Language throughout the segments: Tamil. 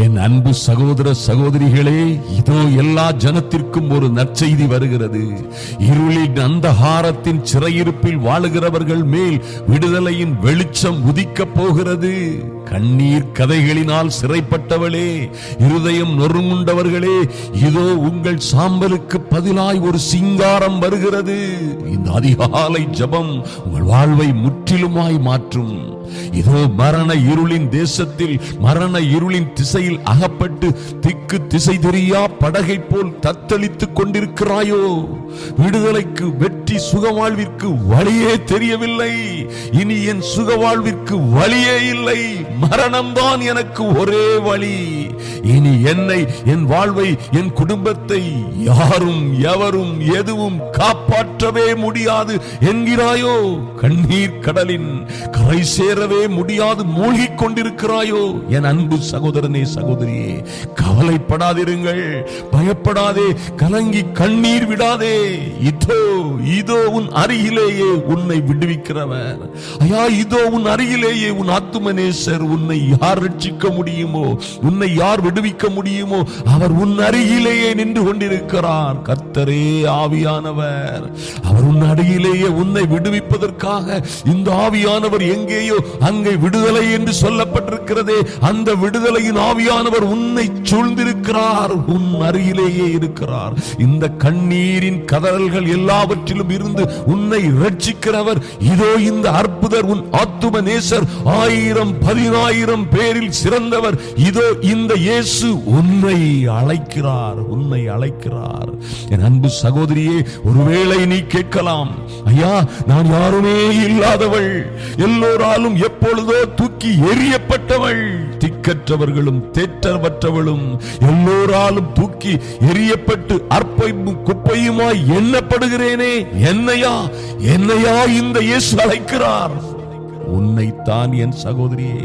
என் அன்பு சகோதர சகோதரிகளே இதோ எல்லா ஜனத்திற்கும் ஒரு நற்செய்தி வருகிறது. இருளின் அந்தகாரத்தின் சிறையிருப்பில் வாழுகிறவர்கள் மேல் விடுதலையின் வெளிச்சம் உதிக்கப் போகிறது. கண்ணீர் கதைகளினால் சிறைப்பட்டவளே இருதயம் நொறுங்குண்டவர்களே இதோ உங்கள் சாம்பலுக்கு பதிலாய் ஒரு சிங்காரம் வருகிறது. இந்த அதிகாலை ஜெபம் உங்கள் வாழ்வை முற்றிலுமாய் மாற்றும். இதோ மரண இருளின் தேசத்தில் மரண இருளின் திசையில் அகப்பட்டு திக்கு திசை தெரியா படகை போல் தத்தளித்துக் கொண்டிருக்கிறாயோ? விடுதலைக்கு வெற்றி சுகவாழ்விற்கு வழியே தெரியவில்லை. இனி என் சுகவாழ்விற்கு வழியே இல்லை. மரணம்தான் எனக்கு ஒரே வழி. இனி என்னை என் வாழ்வை என் குடும்பத்தை யாரும் எவரும் எதுவும் காப்பாற்றவே முடியாது என்கிறாயோ? கண்ணீர் கடலின் கரை சேரவே முடியாது மூழ்கிக் கொண்டிருக்கிறாயோ? என் அன்பு சகோதரனே சகோதரியே கவலைப்படாதிருங்கள். பயப்படாதே கலங்கி கண்ணீர் விடாதே. இதோ இதோ உன் அருகிலேயே உன்னை விடுவிக்கிறவர். ஐயா இதோ உன் அருகிலேயே உன் ஆத்துமனேசர் உன்னை யார் ரட்சிக்க முடியுமோ உன்னை யார் விடுவிக்க முடியுமோ அவர் உன் அருகிலேயே நின்று கொண்டிருக்கிறார். கத்தரே ஆவியானவர். அவர் உன் அருகிலேயே உன்னை விடுவிப்பதற்காக இந்த ஆவியானவர் எங்கேயோ அங்கே விடுதலை என்று சொல்லப்பட்டிருக்கிறதே அந்த விடுதலையின் ஆவியானவர் உன்னை சூழ்ந்திருக்கிறார் உன் அருகிலேயே இருக்கிறார். இந்த கண்ணீரின் கதறல்கள் எல்லாவற்றிலும் இருந்து உன்னை ரட்சிக்கிறவர் இதோ இந்த அற்புதர் உன் ஆத்தும நேசர் ஆயிரம் பதினாயிரம் பேரில் சிறந்தவர். இதோ இந்த இயேசு உன்னை அழைக்கிறார் உன்னை அழைக்கிறார். என் அன்பு சகோதரியே ஒருவேளை நீ கேட்கலாம் ஐயா நான் யாருமே இல்லாதவள். எல்லோராலும் எப்பொழுதோ தூக்கி எரியப்பட்டவள் திக்கற்றவர்களும் தேற்றவற்றவளும் எல்லோராலும் தூக்கி எறியப்பட்டு அற்பையும் குப்பையுமாய் எண்ணப்படுகிறேனே. என்னையா என்னையா இந்த இயேசு அழைக்கிறார்? உன்னைத்தான் என் சகோதரியே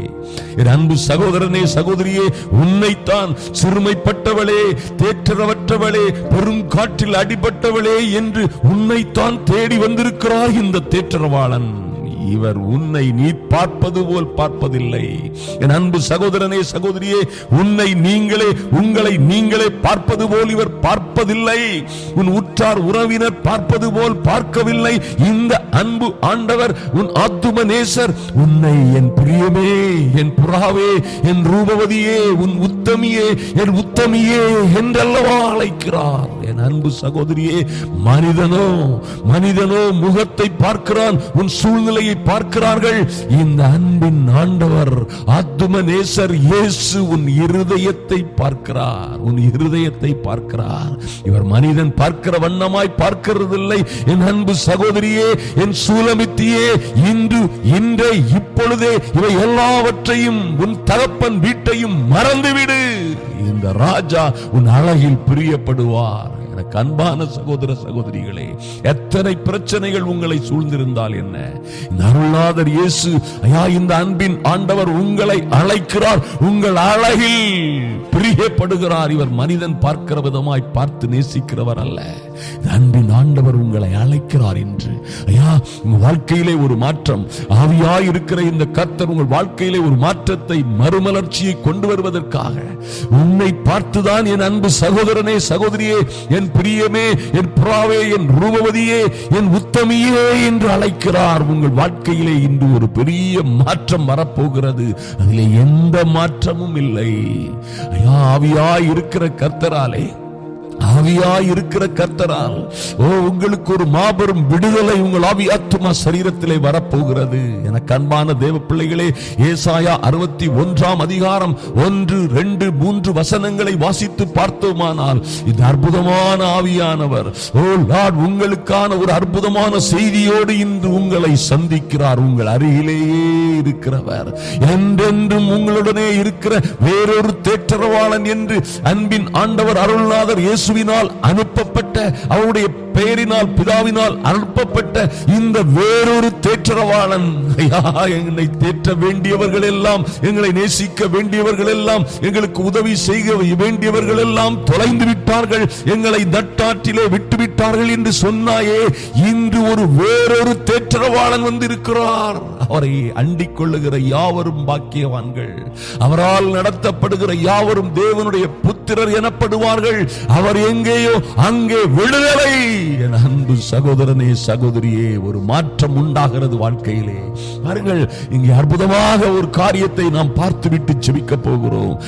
என் அன்பு சகோதரனே சகோதரியே உன்னைத்தான் சிறுமைப்பட்டவளே தேற்றவற்றவளே பெரும் காற்றில் அடிபட்டவளே என்று உன்னைத்தான் தேடி வந்திருக்கிறார் இந்த தேற்றரவாளன். இவர் உன்னை நீ பார்ப்பது போல் பார்ப்பதில்லை. என் அன்பு சகோதரனே சகோதரியே உன்னை நீங்களே உங்களை நீங்களே பார்ப்பது போல் இவர் பார்ப்பதில்லை. உன் உற்றார் உறவினர் பார்ப்பது போல் பார்க்கவில்லை. இந்த அன்பு ஆண்டவர் உன் ஆத்தும நேசர் உன்னை என் பிரியமே என் புறாவே என் ரூபவதியே உன் உத்தமியே என் உத்தமியே என்றல்லவா அழைக்கிறார். என் அன்பு சகோதரியே மனிதனோ மனிதனோ முகத்தை பார்க்கிறான் உன் சூழ்நிலையை பார்க்கிறார்கள். இந்த அன்பின் ஆண்டவர் ஆத்தும நேசர் இயேசு உன் இருதயத்தை பார்க்கிறார் உன் இருதயத்தை பார்க்கிறார். இவர் மனிதன் பார்க்கிறவர் வண்ணமாய் பார்க்கிறதில்லை. என் அன்பு சகோதரியே என் சூலமித்தியே இன்று இன்றே இப்பொழுதே இவை எல்லாவற்றையும் உன் தகப்பன் வீட்டையும் மறந்துவிடு. இந்த ராஜா உன் அழகில் பிரியப்படுவார். எனக்கு அன்பான சகோதர சகோதரிகளே எத்தனை பிரச்சனைகள் உங்களை சூழ்ந்திருந்தால் என்ன? இந்த இயேசு ஐயா இந்த அன்பின் ஆண்டவர் உங்களை அழைக்கிறார். உங்கள் அழகில் பிரியப்படுகிறார். இவர் மனிதன் பார்க்கிற விதமாய் பார்த்து நேசிக்கிறவர் அல்ல. அன்பின் ஆண்டவர் உங்களை அழைக்கிறார் என்று. ஐயா உங்கள் வாழ்க்கையிலே ஒரு மாற்றம். ஆவியாய் இருக்கிற இந்த கர்த்தர் உங்கள் வாழ்க்கையிலே ஒரு மாற்றத்தை மறுமலர்ச்சியை கொண்டு வருவதற்காக. உன்னை பார்த்துதான் என் அன்பு சகோதரனே சகோதரியே என் பிரியமே என் புறாவே என் ரூபவதியே என் உத்தமியே என்று அழைக்கிறார். உங்கள் வாழ்க்கையிலே இன்று ஒரு பெரிய மாற்றம் வரப்போகிறது. அதிலே எந்த மாற்றமும் இல்லை. ஐயா ஆவியாய் இருக்கிற கர்த்தராலே ஆவியா இருக்கிற கர்த்தரால் ஓ உங்களுக்கு ஒரு மாபெரும் விடுதலை உங்கள் ஆவி ஆத்துமா சரீரத்திலே வரப்போகிறது. எனக்கு அன்பான தேவ பிள்ளைகளே ஏசாயா அறுபத்தி ஒன்றாம் அதிகாரம் ஒன்று ரெண்டு மூன்று வசனங்களை வாசித்து பார்த்தோமானால் இது அற்புதமான ஆவியானவர் ஓ லார்ட் உங்களுக்கான ஒரு அற்புதமான செய்தியோடு இன்று உங்களை சந்திக்கிறார். உங்கள் அருகிலேயே இருக்கிறவர். என்றென்றும் உங்களுடனே இருக்கிற வேறொரு தேற்றரவாளன் என்று அன்பின் ஆண்டவர் அருள்நாதர் இயேசுவினால் அனுப்பப்பட்ட அவருடைய பெயரினால் பிதாவினால் அனுப்பப்பட்ட இந்த வேறொரு தேற்றரவாளன் ஐயா என்னை தேற்ற வேண்டியவர்கள் எல்லாம் எங்களை நேசிக்க வேண்டியவர்கள் எல்லாம் எங்களுக்கு உதவி செய்ய வேண்டியவர்கள் எல்லாம் தொலைந்து விட்டார்கள். எங்களை தட்டாற்றிலே விட்டு விட்டார்கள் என்று சொன்னாயே இன்று ஒரு வேறொரு தேற்றரவாளன் வந்திருக்கிறார். அவரை அண்டிக் கொள்ளுகிற யாவரும் பாக்கியவான்கள். அவரால் நடத்தப்படுகிற யாவரும் தேவனுடைய புத்திரர் எனப்படுவார்கள். அவர் எங்கேயோ அங்கே விடுதலை. என் அன்பு சகோதரனே சகோதரியே ஒரு மாற்றம் உண்டாகிறது வாழ்க்கையிலே. பாருங்கள் இங்கே அற்புதமாக ஒரு காரியத்தை நாம் பார்த்துவிட்டு செபிக்க போகிறோம்.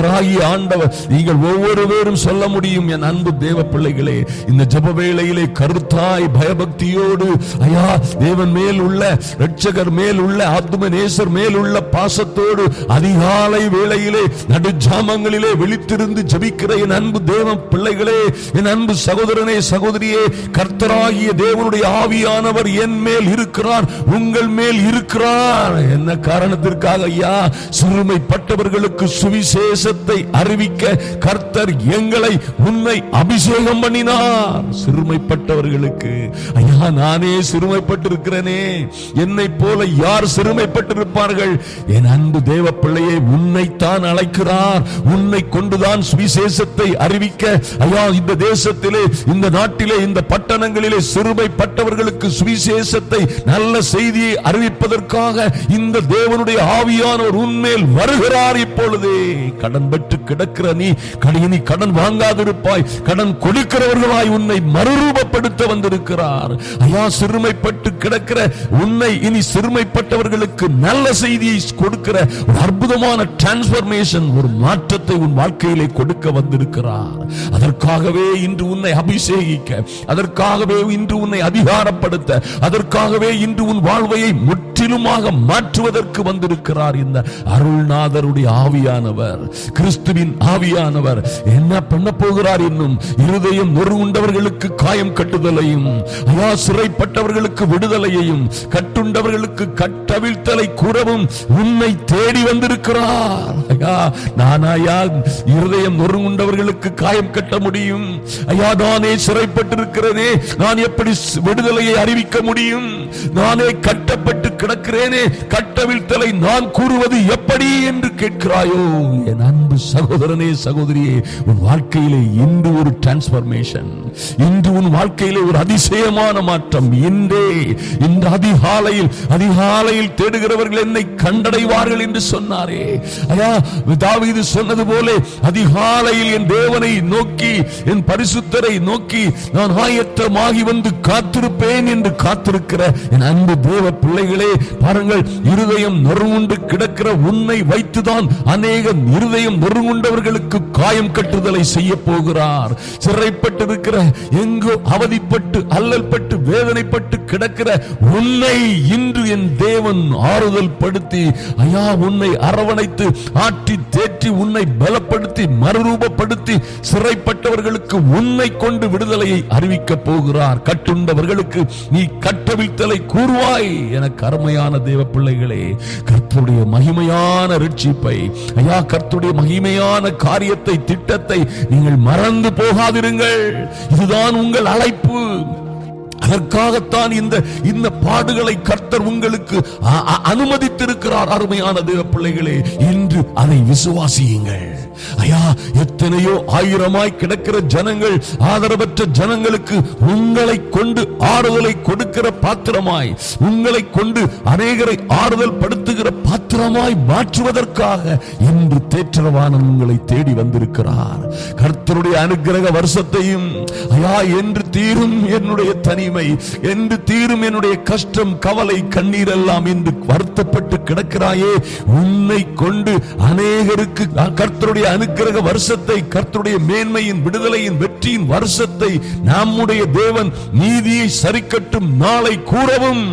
கர்த்தராகி ஆண்டவர் நீங்கள் ஒவ்வொருவரும் சொல்ல முடியும் என் அன்பு தேவ பிள்ளைகளே இந்த ஜப வேளையிலே கருத்தாய் பயபக்தியோடு ஐயா தேவன் மேல் உள்ள ரட்சகர் மேல் உள்ள ஆத்தும நேசர் மேல் உள்ள பாசத்தோடு அதிகாலை வேளையிலே நடுஜாமங்களிலே விழித்திருந்து ஜபிக்கிற என் அன்பு தேவ பிள்ளைகளே என் அன்பு சகோதரனே சகோதரியே கர்த்தராகிய தேவனுடைய ஆவியானவர் என் மேல் இருக்கிறார் உங்கள் மேல் இருக்கிறார். என்ன காரணத்திற்காக ஐயா சிறுமைப்பட்டவர்களுக்கு சுவிசேஷ சுவிசேஷத்தை அறிவிக்க கர்த்தர் எங்களை உன்னை அபிஷேகம் பண்ணினார். சிறுமைப்பட்டவர்களுக்கு. ஐயா நானே சிறுமைப்பட்டிருக்கிறேனே. என்னை போல யார் சிறுமைப்பட்டிருப்பார்கள்? என் அன்பு தேவ பிள்ளையை உன்னைத்தான் அழைக்கிறார். உன்னை கொண்டுதான் சுவிசேஷத்தை அறிவிக்க. ஐயா இந்த தேசத்திலே இந்த நாட்டிலே இந்த பட்டணங்களிலே சிறுமைப்பட்டவர்களுக்கு சுவிசேஷத்தை நல்ல செய்தியை அறிவிப்பதற்காக இந்த தேவனுடைய ஆவியானவர் உன்மேல் வருகிறார் இப்பொழுதே. கடன் பெற்று கிடக்கிற நீ கடன் நீ கடன் வாங்காதிருப்பாய். கடன் கொடுக்கிறவர்களாய் உன்னை மறுரூபப்படுத்த வந்திருக்கிறார். ஐயா சிறுமைப்பட்டு கிடக்கிற உன்னை இனி சிறுமைப்பட்டவர்களுக்கு நல்ல செய்தியை கொடுக்கிற ஒரு அற்புதமான டிரான்ஸ்பர்மேஷன் ஒரு மாற்றத்தை உன் வாழ்க்கையிலே கொடுக்க வந்திருக்கிறார். அதற்காகவே இன்று உன்னை அபிஷேகிக்க அதற்காகவே இன்று உன்னை அதிகாரப்படுத்த அதற்காகவே இன்று உன் வாழ்வையை முற்றிலுமாக மாற்றுவதற்கு வந்திருக்கிறார் இந்த அருள்நாதருடைய ஆவியானவர். கிறிஸ்துவின் ஆவியானவர். என்ன பண்ண போகிறார் என்னும் இருதயம் நொறுங்குண்டவர்களுக்கு காயம் கட்டுதலையும் ஐயா சிறைப்பட்டவர்களுக்கு விடுதலையையும் கட்டுண்டவர்களுக்கு கட்டவிழ்த்தலை கூறவும் உன்னை தேடி வந்திருக்கிறார். ஐயா நானாயா இருதயம் நொறுங்குண்டவர்களுக்கு காயம் கட்ட முடியும்? ஐயா நானே சிறைப்பட்டிருக்கிறேனே நான் எப்படி விடுதலையை அறிவிக்க முடியும்? நானே கட்டப்பட்டு கிடக்கிறேனே கட்டவிழ்த்தலை நான் கூறுவது எப்படி என்று கேட்கிறாயோ? என் அன்பு சகோதரனே சகோதரியே உன் வாழ்க்கையிலே இன்று ஒரு டிரான்ஸ்பர்மேஷன் இன்று உன் வாழ்க்கையிலே ஒரு அதிசயமான மாற்றம். இன்றே இந்த அதிகாலையில் அதிகாலையில் தேடுகிறவர்கள் என்னை கண்டடைவார்கள் என்று சொன்னாரே. ஐயா தாவீது சொன்னது போல அதிகாலையில் என் தேவனை நோக்கி என் பரிசுத்தரை நோக்கி நான் ஆயத்தமாகி வந்து காத்திருப்பேன் என்று காத்திருக்கிற என் அன்பு தேவ பிள்ளைகளே பாருங்கள் இருதயம் நொறுங்குண்டு கிடக்கிற உன்னை வைத்துதான் அநேக இருதயம் நொறுங்குண்டவர்களுக்கு காயம் கட்டுதலை செய்ய போகிறார். சிறைப்பட்டிருக்கிற எங்கோ அவதிப்பட்டு அல்லல் பட்டு வேதனைப்பட்டு கிடக்கிற உன்னை இன்று என் தேவன் ஆறுதல் படுத்தி ஐயா உன்னை அரவணைத்து ஆற்றி தேற்றி உன்னை பலப்படுத்தி மறுரூபப்படுத்தி சிறைப்பட்டவர்களுக்கு உன்னை கொண்டு விடுதலையை அறிவிக்க போகிறார். கட்டுண்டவர்களுக்கு நீ கட்டவிழ்த்தலை கூறுவாய். என கருமையான தேவ பிள்ளைகளே கர்த்துடைய மகிமையான ரட்சிப்பை ஐயா கர்த்துடைய தேவனுடைய மகிமையான காரியத்தை திட்டத்தை நீங்கள் மறந்து போகாதிருங்கள். இதுதான் உங்கள் அழைப்பு. அதற்காகத்தான் இந்த இந்த பாடுகளை கர்த்தர் உங்களுக்கு அனுமதித்திருக்கிறார் அருமையான தேவ பிள்ளைகளே இன்று அதை விசுவாசியுங்கள். ஐயா எத்தனையோ ஆயிரமாய் கிடக்கிற ஜனங்கள் ஆதரவற்ற ஜனங்களுக்கு உங்களை கொண்டு ஆறுதலை கொடுக்கிற பாத்திரமாய் உங்களை கொண்டு அநேகரை ஆறுதல் படுத்துகிற பாத்திரமாய் மாற்றுவதற்காக இன்று தேற்றரவானன் உங்களை தேடி வந்திருக்கிறார். கர்த்தருடைய அனுகிரக வருஷத்தையும் ஐயா என்று தீரும் என்னுடைய தனிமை என்று தீரும் என்னுடைய கஷ்டம் கவலை கண்ணீர் எல்லாம் என்று வருத்தப்பட்டு கிடக்கிறாயே உன்னை கொண்டு அநேகருக்கு கர்த்தருடைய அனுக்கிரக வருஷத்தை கர்த்தருடைய மேன்மையின் விடுதலையின் வெற்றியின் வருஷத்தை நம்முடைய தேவன் நீதியை சரிக்கட்டும் நாளை கூறவும்.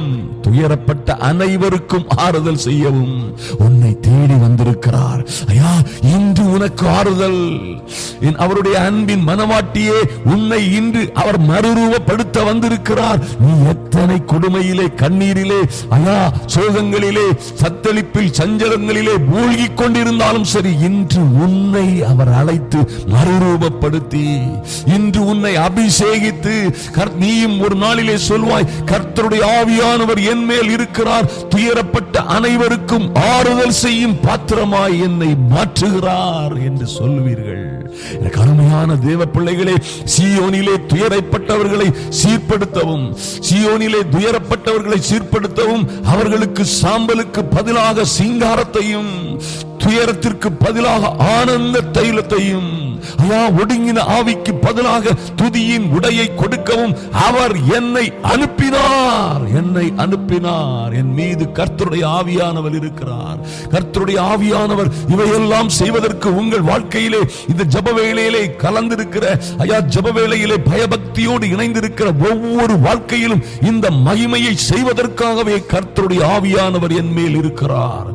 துயரப்பட்ட அனைவருக்கும் ஆறுதல் செய்யவும் உன்னை தேடி வந்திருக்கிறார். ஐயா இன்று உனக்கு ஆறுதல். என் அவருடைய அன்பின் மனவாட்டியே உன்னை இன்று அவர் மறுரூபப்படுத்த வந்திருக்கிறார். நீ எத்தனை கொடுமையிலே கண்ணீரிலே ஐயா சோகங்களிலே சத்தளிப்பில் சஞ்சலங்களிலே மூழ்கிக் கொண்டிருந்தாலும் சரி இன்று உன்னை அவர் அழைத்து மறுரூபப்படுத்தி இன்று உன்னை அபிஷேகித்து நீயும் ஒரு நாளிலே சொல்வாய் கர்த்தருடைய ஆவியானவர் என் மேல் இருக்கிறார். துயரப்பட்ட அனைவருக்கும் ஆறுதல் செய்யும் பாத்திரமாய் என்னை மாற்றுகிறார் என்று சொல்லுவீர்கள். எனக்கு அருமையான தேவ பிள்ளைகளே சியோனிலே துயரைப்பட்டவர்களை சீர்படுத்தவும் சியோனிலே துயரப்பட்டவர்களை சீர்படுத்தவும் அவர்களுக்கு சாம்பலுக்கு பதிலாக சிங்காரத்தையும் துயரத்திற்கு பதிலாக ஆனந்த தைலத்தையும் ஐயா ஒடுங்கின ஆவிக்கு பதிலாக துதியின் உடையை கொடுக்கவும் அவர் என்னை அனுப்பினார். என்னை அனுப்பினார். என் மீது கர்த்தருடைய ஆவியானவர் இருக்கிறார். கர்த்தருடைய ஆவியானவர் இவையெல்லாம் செய்வதற்கு உங்கள் வாழ்க்கையிலே இந்த ஜப வேளையிலே கலந்திருக்கிற ஐயா ஜப வேளையிலே பயபக்தியோடு இணைந்திருக்கிற ஒவ்வொரு வாழ்க்கையிலும் இந்த மகிமையை செய்வதற்காகவே கர்த்தருடைய ஆவியானவர் என் மேல் இருக்கிறார்.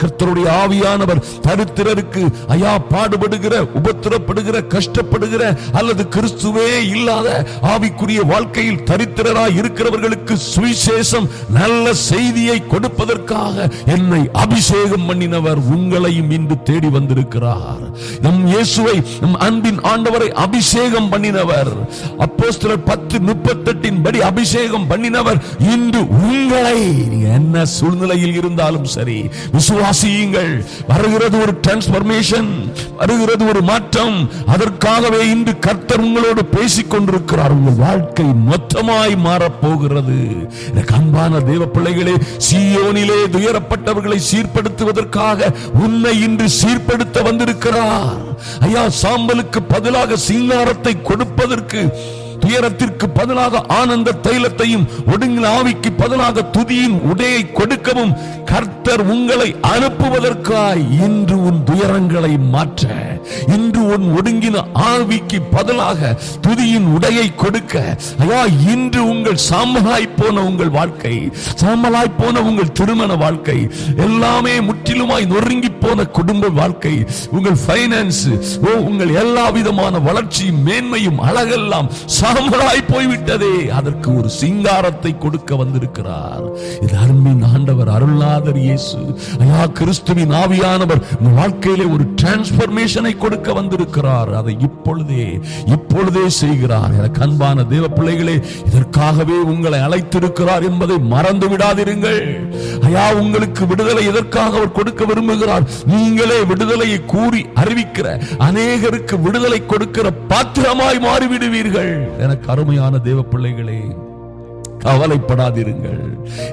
கர்த்தருடைய ஆவியானவர் தரித்திரருக்கு ஐயா பாடுபடுகிற உபத்திரப்ப வேதனைப்படுகிற கஷ்டப்படுகிற அல்லது கிறிஸ்துவே இல்லாத ஆவிக்குரிய வாழ்க்கையில் தரித்திரராய் இருக்கிறவர்களுக்கு சுவிசேஷம் நல்ல செய்தியை கொடுப்பதற்காக என்னை அபிஷேகம் பண்ணினவர் உங்களையும் இன்று தேடி வந்திருக்கிறார். நம் இயேசுவை நம் அன்பின் ஆண்டவரை அபிஷேகம் பண்ணினவர். அப்போ பத்து முப்பத்தெட்டின் படி அபிஷேகம் பண்ணினவர் இன்று உங்களை. என்ன சூழ்நிலையில் இருந்தாலும் சரி விசுவாசியுங்கள். வருகிறது ஒரு டிரான்ஸ்பர்மேஷன் வருகிறது ஒரு மாற்றம். அதற்காகவே இன்று கர்த்தர் உங்களோடு பேசிக் கொண்டிருக்கிறார் உங்கள் வாழ்க்கை மொத்தமாய் மாறப்போகிறது. அன்பான தேவ பிள்ளைகளே சீயோனிலே துயரப்பட்டவர்களை சீர்படுத்துவதற்காக உன்னை இன்று சீர்படுத்த வந்திருக்கிறார். ஐயா சாம்பலுக்கு பதிலாக சிங்காரத்தை கொடுப்பதற்கு துயரத்திற்கு பதிலாக ஆனந்த தைலத்தையும் ஒடுங்கின ஆவிக்கு பதிலாக துதியின் உடையை கொடுக்கவும் கர்த்தர் உங்களை அனுப்புவதற்காய் இன்று உன் துயரங்களை மாற்ற இன்று உன் ஒடுங்கின ஆவிக்கு பதிலாக துதியின் உடையை கொடுக்க. ஐயா இன்று உங்கள் சாம்பலாய் போன உங்கள் வாழ்க்கை சாம்பலாய் போன உங்கள் திருமண வாழ்க்கை எல்லாமே முற்றிலுமாய் நொறுங்கி போன குடும்ப வாழ்க்கை உங்கள் பைனான்ஸ் ஓ உங்கள் எல்லா விதமான வளர்ச்சியும் மேன்மையும் அழகெல்லாம் சாம்பலாய் போய்விட்டதே. அதற்கு ஒரு சிங்காரத்தை கொடுக்க வந்திருக்கிறார். இது அருமின் ஆண்டவர் அருள்நாதர் இயேசு. ஐயா கிறிஸ்துவின் ஆவியானவர் வாழ்க்கையிலே ஒரு டிரான்ஸ்பர்மேஷனை கொடுக்க வந்திருக்கிறார். அதை இப்பொழுதே இப்பொழுதே செய்கிறார். எனக்கு அன்பான தேவ பிள்ளைகளே இதற்காகவே உங்களை அழைத்திருக்கிறார் என்பதை மறந்து விடாதிருங்கள். ஐயா உங்களுக்கு விடுதலை எதற்காக அவர் கொடுக்க விரும்புகிறார்? நீங்களே விடுதலையை கூறி அறிவிக்கிற அநேகருக்கு விடுதலை கொடுக்கிற பாத்திரமாய் மாறிவிடுவீர்கள். எனக்கு அருமையான தேவ பிள்ளைகளே கவலைப்படாதிருங்கள்.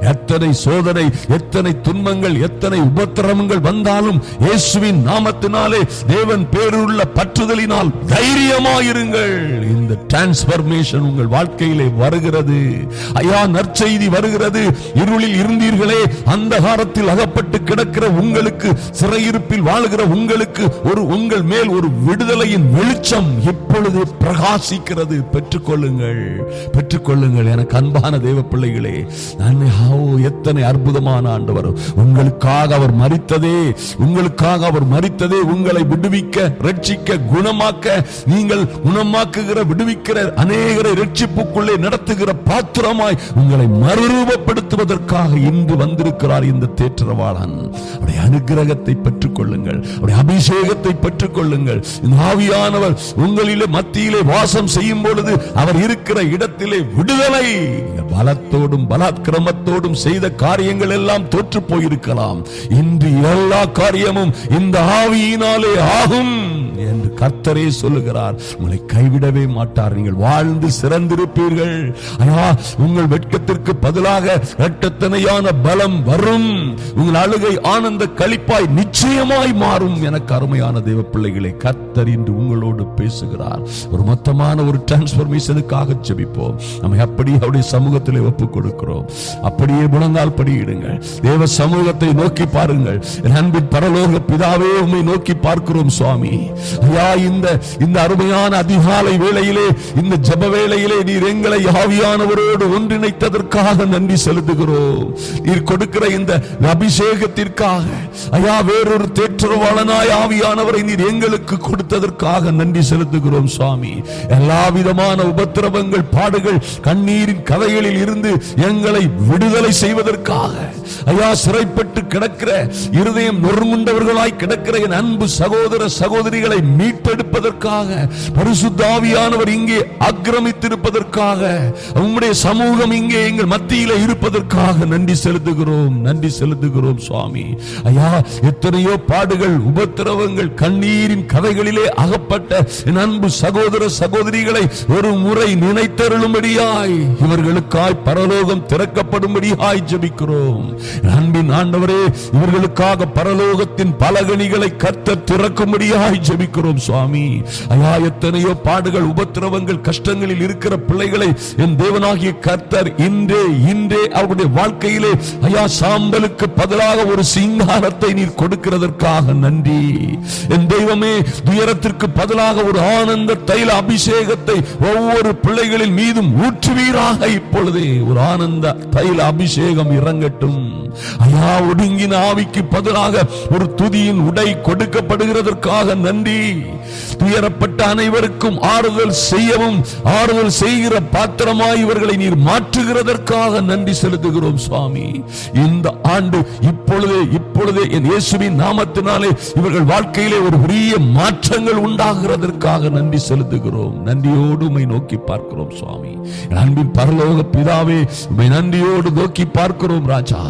எத்தனை சோதனை எத்தனை துன்பங்கள் எத்தனை உபத்திரவங்கள் வந்தாலும் இயேசுவின் நாமத்தினாலே தேவன் பேருள்ள பற்றுதலினால் தைரியமாயிருங்கள். இந்த டிரான்ஸ்பர்மேஷன் உங்கள் வாழ்க்கையிலே வருகிறது. ஐயா நற்செய்தி வருகிறது. இருளில் இருந்தீர்களே. அந்தகாரத்தில் அகப்பட்டு கிடக்கிற உங்களுக்கு சிறையிருப்பில் வாழுகிற உங்களுக்கு ஒரு உங்கள் மேல் ஒரு விடுதலையின் வெளிச்சம் இப்பொழுது பிரகாசிக்கிறது. பெற்றுக்கொள்ளுங்கள். பெற்றுக்கொள்ளுங்கள். எனக்கு அன்பான தேவ பிள்ளைகளே எத்தனை அற்புதமான ஆண்டவர். உங்களுக்காக அவர் மறித்ததே உங்களுக்காக அவர் மறித்ததே உங்களை விடுவிக்க ரட்சிக்க குணமாக்க நீங்கள் குணமாக்குகிற விடுவிக்கிற அநேகரை ரட்சிப்புக்குள்ளே நடத்துகிற பாத்திரமாய் உங்களை மறுரூபப்படுத்துவதற்காக இன்று வந்திருக்கிறார் இந்த தேற்றரவாளன். அவருடைய அனுகிரகத்தை பெற்றுக் கொள்ளுங்கள் அவருடைய அபிஷேகத்தை பெற்றுக் கொள்ளுங்கள் ஆவியானவர் உங்களிலே மத்தியிலே வாசம் செய்யும் பொழுது அவர் இருக்கிற இடத்திலே விடுதலை பலத்தோடும் பலாத்கிரமத்தோடும் செய்த காரியங்கள் எல்லாம் தோற்று போயிருக்கலாம். இன்று எல்லா காரியமும் இந்த ஆவியினாலே ஆகும். கர்த்தரே சொல்லுகிறார் உங்களை கைவிடவே மாட்டார். நீங்கள் வாழ்ந்து சிறந்திருப்பீர்கள். ஐயா உங்கள் வெட்கத்திற்கு பதிலாக இரட்டத்தனையான பலம் வரும். உங்கள் அழுகை ஆனந்த களிப்பாய் நிச்சயமாய் மாறும் எனக்கு அருமையான தெய்வ பிள்ளைகளை. கர்த்தர் இன்று உங்களோடு பேசுகிறார். ஒரு மொத்தமான ஒரு டிரான்ஸ்பர்மேஷனுக்காக ஜெபிப்போம். நம்ம அப்படியே அவருடைய சமூகத்திலே ஒப்புக் கொடுக்கிறோம் அப்படியே முழங்கால் படியிடுங்கள் தேவ சமூகத்தை நோக்கி பாருங்கள். என் அன்பின் பரலோக பிதாவே உண்மை நோக்கி பார்க்கிறோம் சுவாமி. ஐயா இந்த இந்த அருமையான அதிகாலை வேளையிலே இந்த ஜப வேளையிலே நீர் எங்களை ஆவியானவரோடு ஒன்றிணைத்ததற்காக நன்றி செலுத்துகிறோம். நீர் கொடுக்கிற இந்த அபிஷேகத்திற்காக ஐயா வேறொரு தேற்றவாளனாய் ஆவியானவரை நீர் எங்களுக்கு கொடுத்ததற்காக நன்றி செலுத்துகிறோம் சுவாமி. எல்லா விதமான உபத்திரவங்கள் பாடுகள் கண்ணீரின் கதைகளில் இருந்து எங்களை விடுதலை செய்வதற்காக ஐயா சிறைப்பட்டு கிடக்கிற இருதயம் நொறுமுண்டவர்களாய் கிடக்கிற என் அன்பு சகோதர சகோதரிகளை மீட் மீட்டெடுப்பதற்காக பரிசுத்தாவியானவர் இங்கே ஆக்கிரமித்திருப்பதற்காக உங்களுடைய சமூகம் இங்கே எங்கள் மத்தியில இருப்பதற்காக நன்றி செலுத்துகிறோம் நன்றி செலுத்துகிறோம் சுவாமி. ஐயா எத்தனையோ பாடுகள் உபத்திரவங்கள் கண்ணீரின் கதைகளிலே அகப்பட்ட என் அன்பு சகோதர சகோதரிகளை ஒரு முறை நினைத்தருளும்படியாய் இவர்களுக்காய் பரலோகம் திறக்கப்படும்படியாய் ஜபிக்கிறோம். அன்பின் ஆண்டவரே இவர்களுக்காக பரலோகத்தின் பலகணிகளை கத்த திறக்கும்படியாய் ஜபிக்கிறோம் சுவாமி. ஐயா எத்தனையோ பாடுகள் உபத்திரவங்கள் கஷ்டங்களில் இருக்கிற பிள்ளைகளை என் தேவனாகிய கர்த்தர் இன்றே இன்றே அவருடைய வாழ்க்கையிலே ஐயா சாம்பலுக்கு பதிலாக ஒரு சிங்காரத்தை நீர் கொடுக்கிறதற்காக நன்றி. என் தெய்வமே துயரத்திற்கு பதிலாக ஒரு ஆனந்த தைல அபிஷேகத்தை ஒவ்வொரு பிள்ளைகளின் மீதும் ஊற்றுவீராக இப்பொழுதே. ஒரு ஆனந்த தைல அபிஷேகம் இறங்கட்டும். ஐயா ஒடுங்கின ஆவிக்கு பதிலாக ஒரு துதியின் உடை கொடுக்கப்படுகிறதற்காக நன்றி. துயரப்பட்ட அனைவருக்கும் ஆறுதல் செய்யவும் ஆறுதல் செய்கிற பாத்திரமாய் இவர்களை நீர் மாற்றுகிறதற்காக நன்றி செலுத்துகிறோம் சுவாமி. இந்த ஆண்டு இப்பொழுதே இப்பொழுதே என் இயேசுவின் நாமத்தினாலே இவர்கள் வாழ்க்கையிலே ஒரு பெரிய மாற்றங்கள் உண்டாகிறதற்காக நன்றி செலுத்துகிறோம். நன்றியோடு உமை நோக்கி பார்க்கிறோம் சுவாமி. அன்பின் பரலோக பிதாவே உமை நன்றியோடு நோக்கி பார்க்கிறோம் ராஜா.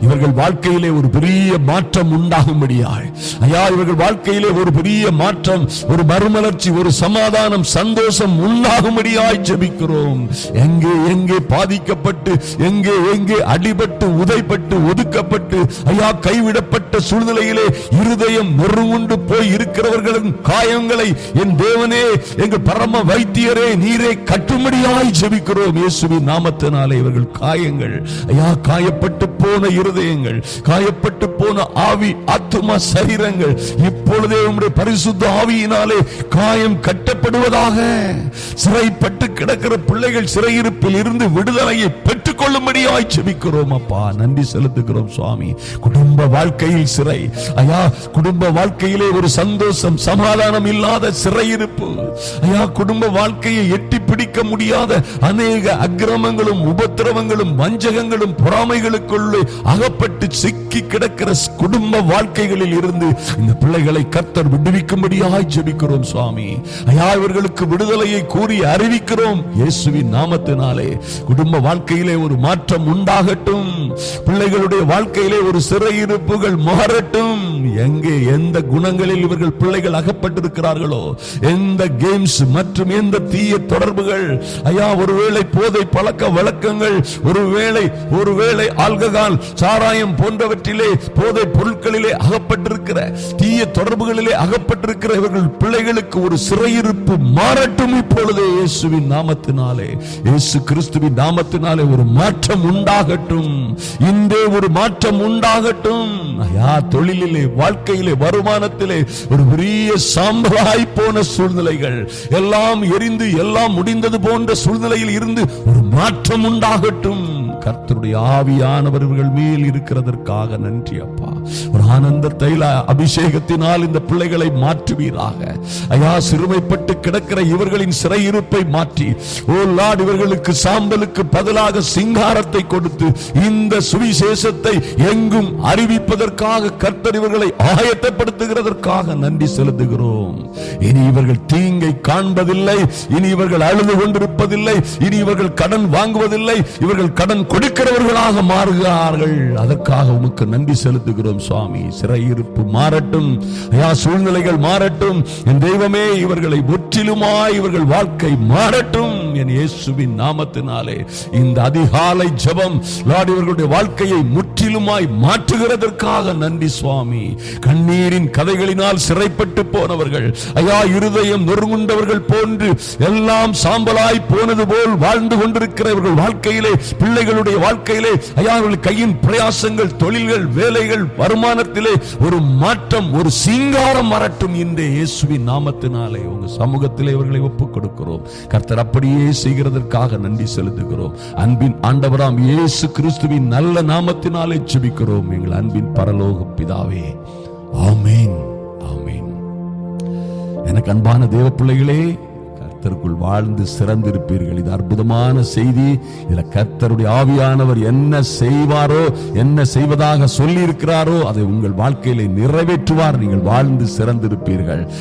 இவர்கள் வாழ்க்கையிலே ஒரு பெரிய மாற்றம் உண்டாகும்படியாய். ஐயா இவர்கள் வாழ்க்கையிலே ஒரு பெரிய மாற்றம் ஒரு மறுமலர்ச்சி ஒரு சமாதானம் சந்தோஷம் உண்டாகும்படியாய் ஜபிக்கிறோம். எங்கே எங்கே பாதிக்கப்பட்டு எங்கே எங்கே அடிபட்டு உதைப்பட்டு ஒதுக்கப்பட்டு ஐயா கைவிடப்பட்ட சூழ்நிலையிலே இருதயம் நொறுங்குண்டு போய் இருக்கிறவர்களின் காயங்களை என் தேவனே எங்கள் பரம வைத்தியரே நீரே கட்டும்படியாய் ஜெபிக்கிறோம். இயேசுவின் நாமத்தினாலே இவர்கள் காயங்கள். ஐயா காயப்பட்டு போன இருதயங்கள் காயப்பட்டு போன ஆவி ஆத்துமா சரீரங்கள் இப்பொழுதே உங்களுடைய பரிசுத்த ஆவியினாலே காயம் கட்டப்படுவதாக. சிறைப்பட்டு கிடக்கிற பிள்ளைகள் சிறையிருப்பில் இருந்து விடுதலையை பெற்றுக் கொள்ளும்படியாய் செபிக்கிறோம் அப்பா. நன்றி செலுத்துகிறோம் சுவாமி. குடும்ப வாழ்க்கையில் சிறை. ஐயா குடும்ப வாழ்க்கையிலே ஒரு சந்தோஷம் சமாதானம் இல்லாத சிறையிருப்பு. ஐயா குடும்ப வாழ்க்கையை எட்டி பிடிக்க முடியாத அநேக அக்கிரமங்களும் உபத்திரவங்களும் வஞ்சகங்களும் பொறாமைகளுக்குள்ளே அகப்பட்டு சிக்கி கிடக்கிற குடும்ப வாழ்க்கைகளில் இருந்து இந்த பிள்ளைகளை கர்த்தர் விடுவிக்கும்படியாய் ஜெபிக்கிறோம் சுவாமி. ஐயா இவர்களுக்கு விடுதலையை கூறி அறிவிக்கிறோம். இயேசுவின் நாமத்தினாலே குடும்ப வாழ்க்கையிலே ஒரு மாற்றம் உண்டாகட்டும். பிள்ளைகளுடைய வாழ்க்கையிலே ஒரு சிறையிருப்புகள் முகரட்டும் எங்கே எந்த குணங்களில் இவர்கள் பிள்ளைகள் அகப்பட்டிருக்கிறார்களோ எந்த கேம்ஸ் மற்றும் எந்த தீய தொடர்புகள் ஐயா ஒருவேளை போதை பழக்க வழக்கங்கள் ஒருவேளை ஒருவேளை ஆல்கஹால் சாராயம் போன்றவற்றிலே போதை பொருட்களிலே அகப்பட்டிருக்கிற தீய தொடர்புகளிலே அகப்பட்டிருக்கிற இவர்கள் பிள்ளைகளுக்கு ஒரு சிறையிருப்பு மாறட்டும் இப்பொழுதே இயேசுவின் நாமத்தினாலே. இயேசு கிறிஸ்துவின் நாமத்தினாலே ஒரு மாற்றம் உண்டாகட்டும். இன்றே ஒரு மாற்றம் உண்டாகட்டும். யா தொழிலிலே வாழ்க்கையிலே வருமானத்திலே ஒரு பெரிய சாம்பலாய் போன சூழ்நிலைகள். எல்லாம் எரிந்து எல்லாம் முடிந்தது போன்ற சூழ்நிலையில் இருந்து ஒரு மாற்றம் உண்டாகட்டும். கர்த்தருடைய ஆவியானவர் இவர்கள் மேல் இருக்கிறதற்காக நன்றி அப்பா. ஒரு ஆனந்த தைல அபிஷேகத்தினால் இந்த பிள்ளைகளை மாற்றுவீராக. ஐயா சிறுமைப்பட்டு கிடக்கிற இவர்களின் சிறையிருப்பை மாற்றி. ஓ லார்ட் இவர்களுக்கு சாம்பலுக்கு பதிலாக சிங்காரத்தை கொடுத்து இந்த சுவிசேஷத்தை எங்கும் அறிவிப்பதற்காக கர்த்தர் இவர்களை ஆயத்தப்படுத்துகிறதற்காக நன்றி செலுத்துகிறோம். இனி இவர்கள் தீங்கை காண்பதில்லை இனி இவர்கள் அழுது கொண்டிருப்பதில்லை இனி இவர்கள் கடன் வாங்குவதில்லை இவர்கள் கடன் கொடுக்கிறவர்களாக மாறுகிறார்கள். அதற்காக உமக்கு நன்றி செலுத்துகிறோம் சுவாமி. சிறையிருப்பு மாறட்டும். ஐயா சூழ்நிலைகள் மாறட்டும். என் தெய்வமே இவர்களை முற்றிலுமாய் இவர்கள் வாழ்க்கை மாறட்டும். என் இயேசுவின் நாமத்தினாலே இந்த அதிகாலை ஜபம் லார்ட் இவர்களுடைய வாழ்க்கையை முற்றிலுமாய் மாற்றுகிறதற்காக நன்றி சுவாமி. கண்ணீரின் கதைகளினால் சிறைப்பட்டு போனவர்கள் ஐயா இருதயம் நொறுங்குண்டவர்கள் போன்று எல்லாம் சாம்பலாய் போனது போல் வாழ்ந்து கொண்டிருக்கிறவர்கள் வாழ்க்கையிலே பிள்ளைகளுடைய வாழ்க்கையிலே ஐயா அவர்கள் கையின் பிரயாசங்கள் தொழில்கள் வேலைகள் வருமானத்திலே ஒரு மாற்றம் ஒரு சிங்காரம் வரட்டும் இன்றே இயேசுவின் நாமத்தினாலே. உங்க சமூகத்திலே இவர்களை ஒப்புக் கொடுக்கிறோம். கர்த்தர் அப்படியே செய்கிறதற்காக நன்றி செலுத்துகிறோம். அன்பின் ஆண்டவராம் இயேசு கிறிஸ்துவின் நல்ல நாமத்தினாலே ஜெபிக்கிறோம். எங்கள் அன்பின் பரலோக பிதாவே. ஆமென். ஆமென். எனக்கு அன்பான தேவ பிள்ளைகளே கர்த்தருக்குள் வாழ்ந்து சிறந்திருப்பீர்கள். இது அற்புதமான செய்தி. இதில் கர்த்தருடைய ஆவியானவர் என்ன செய்வாரோ என்ன செய்வதாக சொல்லி இருக்கிறாரோ அதை உங்கள் வாழ்க்கையிலே நிறைவேற்றுவார். நீங்கள் வாழ்ந்து சிறந்திருப்பீர்கள்.